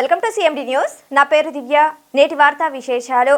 Welcome to CMD news నా పేరు దివ్య. నేటి వార్తా విశేషాలు.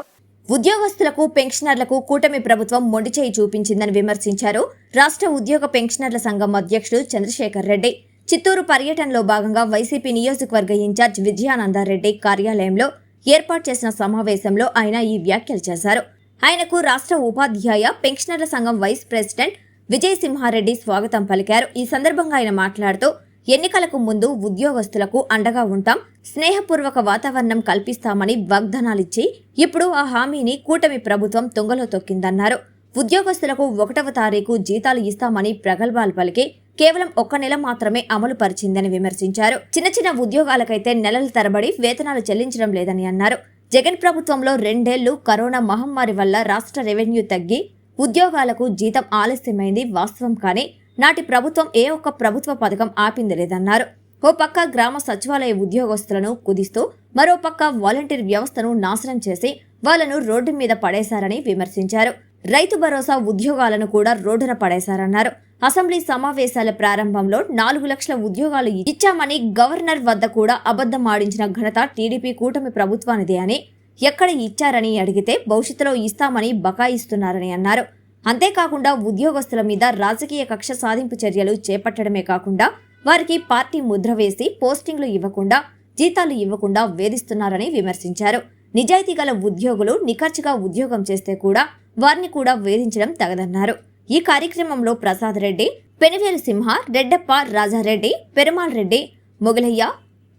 ఉద్యోగస్తులకు పెన్షనర్లకు కూటమి ప్రభుత్వం మొండిచేయి చూపించిందని విమర్శించారు రాష్ట్ర ఉద్యోగ పెన్షనర్ల సంఘం అధ్యక్షుడు చంద్రశేఖర్ రెడ్డి. చిత్తూరు పర్యటనలో భాగంగా వైసీపీ నియోజకవర్గ ఇన్ఛార్జ్ విజయానందారెడ్డి కార్యాలయంలో ఏర్పాటు చేసిన సమావేశంలో ఆయన ఈ వ్యాఖ్యలు చేశారు. ఆయనకు రాష్ట్ర ఉపాధ్యాయ పెన్షనర్ల సంఘం వైస్ ప్రెసిడెంట్ విజయసింహారెడ్డి స్వాగతం పలికారు. ఈ సందర్భంగా ఆయన మాట్లాడుతూ ఎన్నికలకు ముందు ఉద్యోగస్తులకు అండగా ఉంటాం స్నేహపూర్వక వాతావరణం కల్పిస్తామని వాగ్దానాలిచ్చి ఇప్పుడు ఆ హామీని కూటమి ప్రభుత్వం తుంగలో తొక్కిందన్నారు. ఉద్యోగస్తులకు ఒకటవ తారీఖు జీతాలు ఇస్తామని ప్రగల్భాలు పలికి కేవలం ఒక్క నెల మాత్రమే అమలు పరిచిందని విమర్శించారు. చిన్న చిన్న ఉద్యోగాలకైతే నెలల తరబడి వేతనాలు చెల్లించడం లేదని అన్నారు. జగన్ ప్రభుత్వంలో రెండేళ్ళు కరోనా మహమ్మారి వల్ల రాష్ట్ర రెవెన్యూ తగ్గి ఉద్యోగాలకు జీతం ఆలస్యమైంది వాస్తవం కానీ నాటి ప్రభుత్వం ఏ ఒక్క ప్రభుత్వ పథకం ఆపింది లేదన్నారు. ఓ పక్క గ్రామ సచివాలయ ఉద్యోగస్తులను కుదిస్తూ మరో పక్క వాలంటీర్ వ్యవస్థను నాశనం చేసి వాళ్ళను రోడ్డు మీద పడేశారని విమర్శించారు. రైతు భరోసా ఉద్యోగాలను కూడా రోడ్డున పడేశారన్నారు. అసెంబ్లీ సమావేశాల ప్రారంభంలో నాలుగు లక్షల ఉద్యోగాలు ఇచ్చామని గవర్నర్ వద్ద కూడా అబద్ధం ఆడించిన ఘనత టీడీపీ కూటమి ప్రభుత్వానిదే అని ఎక్కడ ఇచ్చారని అడిగితే భవిష్యత్తులో ఇస్తామని బకాయిస్తున్నారని అన్నారు. అంతేకాకుండా ఉద్యోగస్తుల మీద రాజకీయ కక్ష సాధింపు చర్యలు చేపట్టడమే కాకుండా వారికి పార్టీ ముద్ర వేసి పోస్టింగ్లు ఇవ్వకుండా జీతాలు ఇవ్వకుండా వేధిస్తున్నారని విమర్శించారు. నిజాయితీ గల ఉద్యోగులు నిఖర్చుగా ఉద్యోగం చేస్తే కూడా వారిని కూడా వేధించడం తగదన్నారు. ఈ కార్యక్రమంలో ప్రసాద్ రెడ్డి పెనివేలు సింహ రెడ్డప్ప రాజారెడ్డి పెరుమాల్ రెడ్డి మొగలయ్య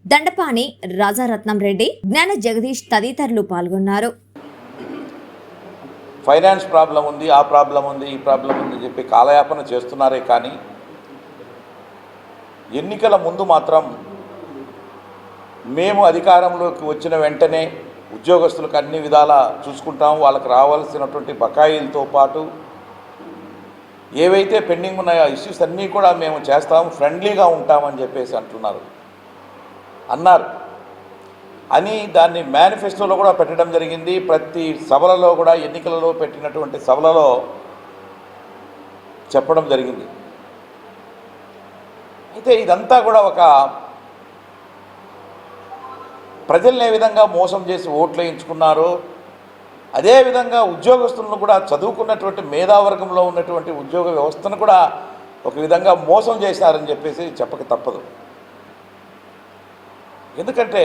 దండపాణి రాజారత్నం రెడ్డి జ్ఞాన జగదీష్ తదితరులు పాల్గొన్నారు. ఫైనాన్స్ ప్రాబ్లం ఉంది ఆ ప్రాబ్లం ఉంది ఈ ప్రాబ్లం ఉంది చెప్పి కాలయాపన చేస్తున్నారే కానీ ఎన్నికల ముందు మాత్రం మేము అధికారంలోకి వచ్చిన వెంటనే ఉద్యోగస్తులకు అన్ని విధాలా చూసుకుంటాం. వాళ్ళకి రావాల్సినటువంటి బకాయిలతో పాటు ఏవైతే పెండింగ్ ఉన్నాయో ఇష్యూస్ అన్నీ కూడా మేము చేస్తాం. ఫ్రెండ్లీగా ఉంటామని చెప్పేసి అంటున్నారు. అన్నారు. అని దాన్ని మేనిఫెస్టోలో కూడా పెట్టడం జరిగింది. ప్రతి సభలలో కూడా ఎన్నికలలో పెట్టినటువంటి సభలలో చెప్పడం జరిగింది. అయితే ఇదంతా కూడా ఒక ప్రజల్ని ఏ విధంగా మోసం చేసి ఓట్లు వేయించుకున్నారో అదేవిధంగా ఉద్యోగస్తులను కూడా చదువుకున్నటువంటి మేధావర్గంలో ఉన్నటువంటి ఉద్యోగ వ్యవస్థను కూడా ఒక విధంగా మోసం చేశారని చెప్పేసి చెప్పక తప్పదు. ఎందుకంటే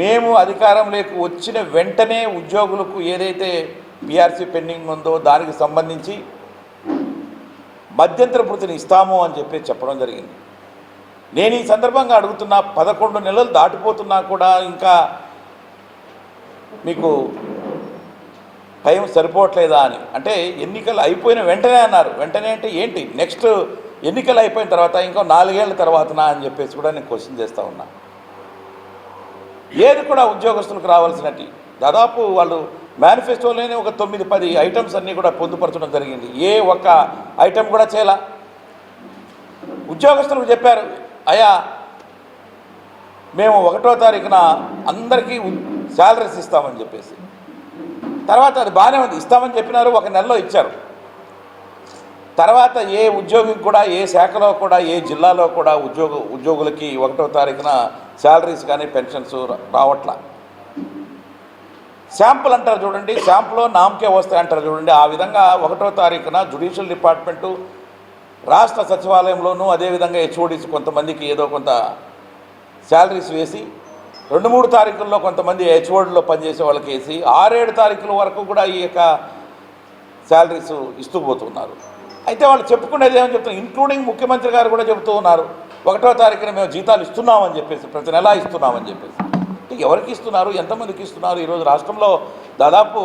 మేము అధికారంలోకి వచ్చిన వెంటనే ఉద్యోగులకు ఏదైతే పిఆర్సీ పెండింగ్ ఉందో దానికి సంబంధించి మధ్యంతర భృతిని ఇస్తాము అని చెప్పి చెప్పడం జరిగింది. నేను ఈ సందర్భంగా అడుగుతున్నా పదకొండు నెలలు దాటిపోతున్నా కూడా ఇంకా మీకు టైం సరిపోవట్లేదా అని. అంటే ఎన్నికలు అయిపోయిన వెంటనే అన్నారు. వెంటనే అంటే ఏంటి? నెక్స్ట్ ఎన్నికలు అయిపోయిన తర్వాత ఇంకో నాలుగేళ్ళ తర్వాతనా అని చెప్పేసి కూడా నేను క్వశ్చన్ చేస్తూ ఉన్నా. ఏది కూడా ఉద్యోగస్తులకు రావాల్సినట్టు దాదాపు వాళ్ళు మేనిఫెస్టోలోనే ఒక తొమ్మిది పది ఐటమ్స్ అన్నీ కూడా పొందుపరచడం జరిగింది. ఏ ఒక్క ఐటమ్ కూడా చేయాల? ఉద్యోగస్తులకు చెప్పారు అయా మేము ఒకటో తారీఖున అందరికీ శాలరీస్ ఇస్తామని చెప్పేసి. తర్వాత అది బాగానే ఉంది ఇస్తామని చెప్పినారు ఒక నెలలో ఇచ్చారు. తర్వాత ఏ ఉద్యోగికి కూడా ఏ శాఖలో కూడా ఏ జిల్లాలో కూడా ఉద్యోగ ఉద్యోగులకి ఒకటో తారీఖున శాలరీస్ కానీ పెన్షన్స్ రావట్లా. శాంపుల్ అంటారు చూడండి శాంపుల్లో నామకే వస్తాయి అంటారు చూడండి. ఆ విధంగా ఒకటో తారీఖున జుడిషియల్ డిపార్ట్మెంటు రాష్ట్ర సచివాలయంలోనూ అదేవిధంగా హెచ్ఓడీస్ కొంతమందికి ఏదో కొంత శాలరీస్ వేసి రెండు మూడు తారీఖుల్లో కొంతమంది హెచ్ఓడిలో పనిచేసే వాళ్ళకి వేసి ఆరేడు తారీఖుల వరకు కూడా ఈ యొక్క శాలరీస్ ఇస్తూ పోతున్నారు. అయితే వాళ్ళు చెప్పుకునేది ఏమని చెప్తున్నారు? ఇంక్లూడింగ్ ముఖ్యమంత్రి గారు కూడా చెబుతూ ఉన్నారు. ఒకటో తారీఖున మేము జీతాలు ఇస్తున్నామని చెప్పేసి ప్రతి నెలా ఇస్తున్నామని చెప్పేసి. అంటే ఎవరికి ఇస్తున్నారు ఎంతమందికి ఇస్తున్నారు? ఈరోజు రాష్ట్రంలో దాదాపు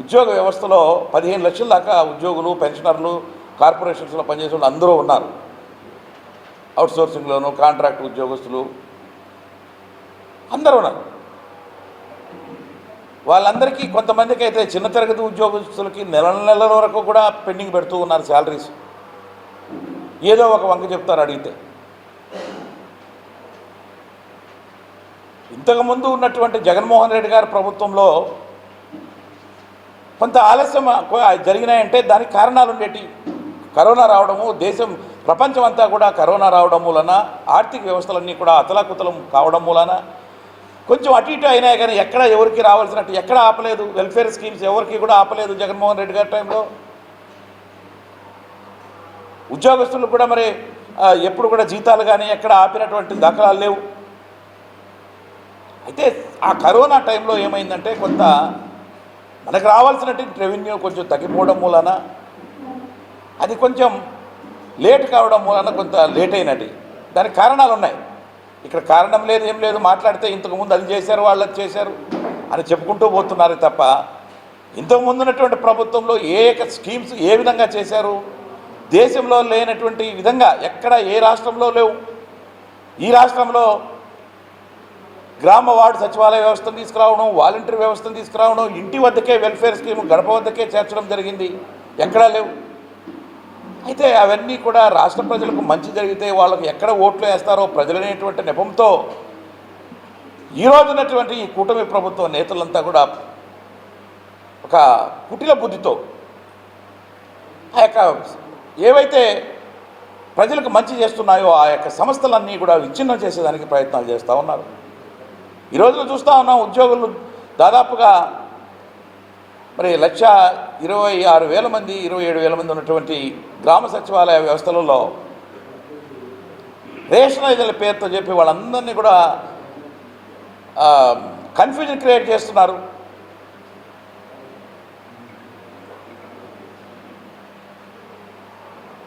ఉద్యోగ వ్యవస్థలో పదిహేను లక్షల దాకా ఉద్యోగులు పెన్షనర్లు కార్పొరేషన్స్లో పనిచేసే వాళ్ళు అందరూ ఉన్నారు. అవుట్సోర్సింగ్లోను కాంట్రాక్ట్ ఉద్యోగస్తులు అందరూ ఉన్నారు. వాళ్ళందరికీ కొంతమందికి అయితే చిన్న తరగతి ఉద్యోగస్తులకి నెల నెలల వరకు కూడా పెండింగ్ పెడుతూ ఉన్నారు శాలరీస్. ఏదో ఒక వంక చెప్తారు అడిగితే. ఇంతకుముందు ఉన్నటువంటి జగన్మోహన్ రెడ్డి గారి ప్రభుత్వంలో కొంత ఆలస్యం జరిగినాయంటే దానికి కారణాలు ఉండేటి. కరోనా రావడము దేశం ప్రపంచం అంతా కూడా కరోనా రావడం మూలన ఆర్థిక వ్యవస్థలన్నీ కూడా అతలాకుతలం కావడం మూలన కొంచెం అటు ఇటు అయినా కానీ ఎక్కడ ఎవరికి రావాల్సినట్టు ఎక్కడ ఆపలేదు వెల్ఫేర్ స్కీమ్స్ ఎవరికి కూడా ఆపలేదు జగన్మోహన్ రెడ్డి గారి టైంలో. ఉద్యోగస్తులు కూడా మరి ఎప్పుడు కూడా జీతాలు కానీ ఎక్కడ ఆపినటువంటి దాఖలాలు లేవు. ఆ కరోనా టైంలో ఏమైందంటే కొంత మనకు రావాల్సినటువంటి రెవెన్యూ కొంచెం తగ్గిపోవడం మూలన అది కొంచెం లేట్ కావడం మూలన కొంత లేట్ అయినది. దానికి కారణాలు ఉన్నాయి. ఇక్కడ కారణం లేదు ఏం లేదు మాట్లాడితే ఇంతకుముందు అది చేశారు వాళ్ళు అది చేశారు అని చెప్పుకుంటూ పోతున్నారు తప్ప ఇంతకుముందు ఉన్నటువంటి ప్రభుత్వంలో ఏ స్కీమ్స్ ఏ విధంగా చేశారు దేశంలో లేనటువంటి విధంగా ఎక్కడ ఏ రాష్ట్రంలో లేవు. ఈ రాష్ట్రంలో గ్రామ వార్డు సచివాలయ వ్యవస్థను తీసుకురావడం వాలంటీర్ వ్యవస్థను తీసుకురావడం ఇంటి వద్దకే వెల్ఫేర్ స్కీమ్ గడప వద్దకే చేర్చడం జరిగింది. ఎక్కడా లేవు. అయితే అవన్నీ కూడా రాష్ట్ర ప్రజలకు మంచి జరిగితే వాళ్ళకు ఎక్కడ ఓట్లు వేస్తారో ప్రజలనేటువంటి నెపంతో ఈ రోజునటువంటి ఈ కూటమి ప్రభుత్వ నేతలంతా కూడా ఒక కుటిల బుద్ధితో ఆ యొక్క ఏవైతే ప్రజలకు మంచి చేస్తున్నాయో ఆ యొక్క సంస్థలన్నీ కూడా విచ్ఛిన్నం చేసేదానికి ప్రయత్నాలు చేస్తూ ఉన్నారు. ఈ రోజున చూస్తూ ఉన్నాం ఉద్యోగులు దాదాపుగా మరి లక్ష ఇరవై ఆరు వేల మంది ఇరవై ఏడు వేల మంది ఉన్నటువంటి గ్రామ సచివాలయ వ్యవస్థలలో రేషనైజర్ల పేరుతో చెప్పి వాళ్ళందరినీ కూడా కన్ఫ్యూజన్ క్రియేట్ చేస్తున్నారు.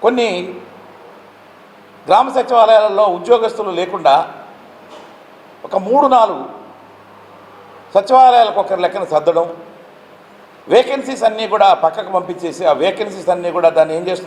కొన్ని గ్రామ సచివాలయాలలో ఉద్యోగస్తులు లేకుండా ఒక మూడు నాలుగు సచివాలయాలకు ఒకరి లెక్కన సర్దడం వేకెన్సీస్ అన్నీ కూడా పక్కకు పంపించేసి ఆ వేకెన్సీస్ అన్నీ కూడా దాన్ని ఏం చేస్తున్నారు?